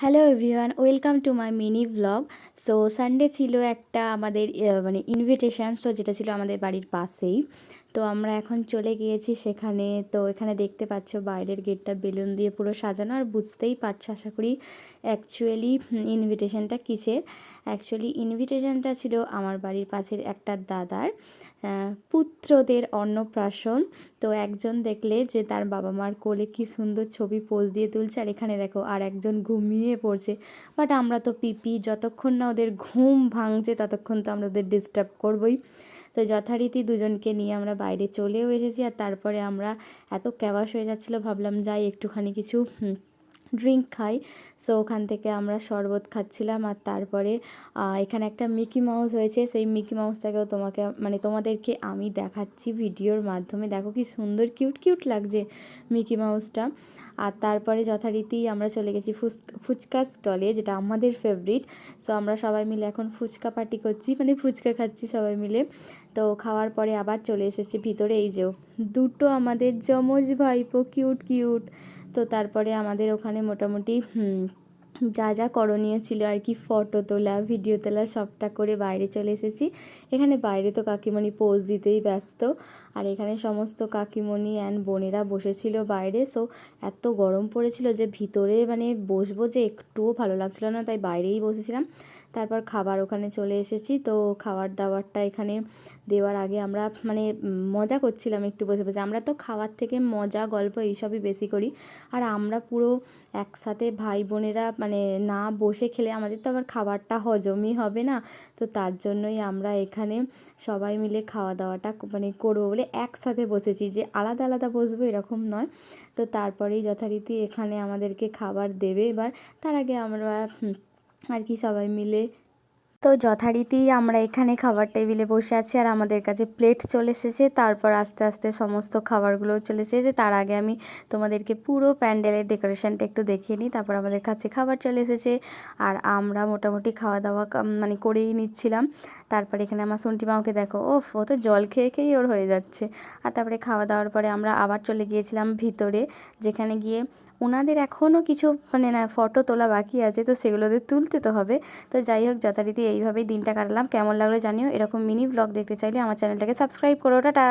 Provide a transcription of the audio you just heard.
Hello everyone welcome to my mini blog so Sunday ছিল একটা আমাদের মানে ইনভিটেশান সো যেটা ছিল আমাদের বাড়ির পাশেই। তো আমরা এখন চলে গিয়েছি সেখানে। তো এখানে দেখতে পাচ্ছ বাইরের গেটটা বেলুন দিয়ে পুরো সাজানো আর বুঝতেই পারছ আশা করি অ্যাকচুয়ালি ইনভিটেশনটা কিসের? অ্যাকচুয়ালি ইনভিটেশনটা ছিল আমার বাড়ির পাশের একটা দাদার পুত্রদের অন্নপ্রাশন। তো একজন দেখলে যে তার বাবা মার কোলে কি সুন্দর ছবি পোজ দিয়ে তুলছে আর এখানে দেখো আর একজন ঘুমিয়ে পড়ছে। বাট আমরা তো পিপি, যতক্ষণ না ওদের ঘুম ভাঙছে ততক্ষণ তো আমরা ওদের ডিস্টার্ব করবই। তো যথারীতি দুজনকে নিয়ে আমরা বাইরে চলেও এসেছি আর তারপরে আমরা এত ক্যাবাস হয়ে যাচ্ছিল, ভাবলাম যাই একটুখানি কিছু ড্রিঙ্ক খাই। সো ওখান থেকে আমরা শরবত খাচ্ছিলাম আর তারপরে এখানে একটা মিকি মাউস হয়েছে। সেই মিকি মাউসটাকেও তোমাকে মানে তোমাদেরকে আমি দেখাচ্ছি ভিডিওর মাধ্যমে। দেখো কি সুন্দর কিউট কিউট লাগছে মিকি মাউসটা আর তারপরে যথারীতি আমরা চলে গেছি ফুচ ফুচকা স্টলে যেটা আমাদের ফেভারিট সো আমরা সবাই মিলে এখন ফুচকা পার্টি করছি। মানে ফুচকা খাচ্ছি সবাই মিলে। তো, খাওয়ার পরে আবার চলে এসেছি ভিতরে, এই যে দুটো আমাদের যমজ ভাইপো কিউট কিউট তো তারপরে আমাদের ওখানে মোটামুটি যা যা করণীয় ছিল আর কি ফটো তোলা ভিডিও তোলা, সবটা করে বাইরে চলে এসেছি। এখানে বাইরে তো কাকিমণি পোজ দিতেই ব্যস্ত। আর এখানে সমস্ত কাকিমণি অ্যান্ড বোনেরা বসেছিল বাইরে। সো এত গরম পড়েছিল যে ভিতরে মানে বসবো যে একটুও ভালো লাগছিল না, তাই বাইরেই বসেছিলাম। তারপর খাবার ওখানে চলে এসেছি। তো খাবার দাবারটা এখানে দেওয়ার আগে আমরা মানে মজা করছিলাম একটু বসে বসে। আমরা তো খাওয়ার থেকে মজা, গল্প এইসবই বেশি করি। আর আমরা পুরো একসাথে ভাই বোনেরা মানে না বসে খেলে আমাদের তো আবার খাবারটা হজমই হবে না। তো তার জন্যই আমরা এখানে সবাই মিলে খাওয়া দাওয়াটা মানে করব বলে একসাথে বসেছি যে আলাদা আলাদা বসবো এরকম নয়। তো তারপরেই যথারীতি এখানে আমাদেরকে খাবার দেবে এবার। তার আগে আমরা আর কি সবাই মিলে তো যথারীতি আমরা এখানে খাবার টেবিলে বসে আছি আর আমাদের কাছে প্লেট চলে এসেছে। তারপর আস্তে আস্তে সমস্ত খাবারগুলো চলে এসেছে। তার আগে আমি তোমাদেরকে পুরো প্যান্ডেলের ডেকোরেশনটা একটু দেখিয়ে নিই। তারপর আমাদের কাছে খাবার চলে এসেছে। আর আমরা মোটামুটি খাওয়া দাওয়া মানে করেই নিচ্ছিলাম। তারপরে এখানে আমার সন্টি মাওকে দেখো ও ও তো জল খেয়ে খেয়েই ওর হয়ে যাচ্ছে। আর তারপরে খাওয়া দাওয়ার পরে আমরা আবার চলে গিয়েছিলাম ভিতরে, যেখানে গিয়ে ওনাদের এখনও কিছু মানে না ফটো তোলা বাকি আছে, তো সেগুলোদের তুলতে তো হবে। তো যাই হোক, যথারীতি এইভাবেই দিনটা কাটালাম। কেমন লাগল জানিও, এরকম মিনি ব্লগ দেখতে চাইলে আমার চ্যানেলটাকে সাবস্ক্রাইব করো। টাটা!